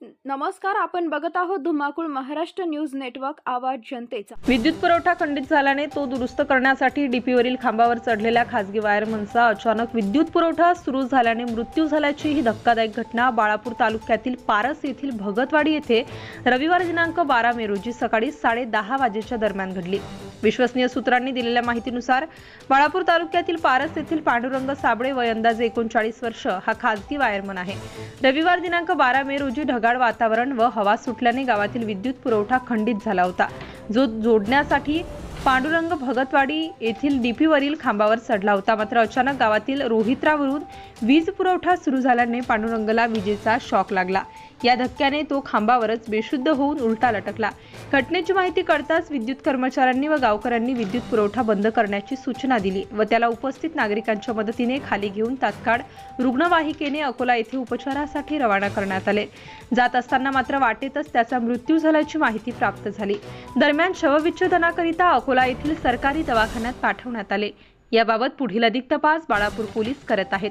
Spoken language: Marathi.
नमस्कार आपण बघत आहोत धुमाकूळ महाराष्ट्र न्यूज नेटवर्क आवाज जनतेचा. विद्युत पुरवठा खंडित झाल्याने तो दुरुस्त करण्यासाठी डीपीवरील खांबावर चढलेल्या खासगी वायरमनचा अचानक विद्युत पुरवठा सुरू झाल्याने मृत्यू झाल्याची ही धक्कादायक घटना बाळापूर तालुक्यातील पारस येथील भगतवाडी येथे रविवार दिनांक बारा मे रोजी सकाळी साडे दहा वाजेच्या दरम्यान घडली. विश्वसनीय सूत्रांनी दिलेल्या माहितीनुसार बाळापूर तालुक्यातील पारस येथील पांडुरंग साबळे वय अंदाजे एकोणचाळीस वर्ष हा खासगी वायरमन आहे. रविवार दिनांक बारा मे रोजी ढगाळ वातावरण व हवा सुटल्याने गावातील विद्युत पुरवठा खंडित झाला होता. जो जोडण्यासाठी पांडुरंग भगतवाडी येथील डीपीवरील खांबावर चढला होता. मात्र अचानक गावातील रोहित्रावरून वीज पुरवठा सुरू झाल्याने पांडुरंगला विजेचा शॉक लागला. या धक्क्याने तो खांबावरच बेशुद्ध होऊन उलटा लटकला. घटनेची माहिती कळताच विद्युत कर्मचाऱ्यांनी व गावकऱ्यांनी विद्युत पुरवठा बंद करण्याची सूचना दिली व त्याला उपस्थित नागरिकांच्या मदतीने खाली घेऊन तात्काळ रुग्णवाहिकेने अकोला येथे उपचारासाठी रवाना करण्यात आले. जात असताना मात्र वाटेतच त्याचा मृत्यू झाल्याची माहिती प्राप्त झाली. दरम्यान शवविच्छेदनाकरिता अकोला येथील सरकारी दवाखान्यात पाठवण्यात आले. याबाबत पुढील अधिक तपास बाळापूर पोलीस करत आहेत.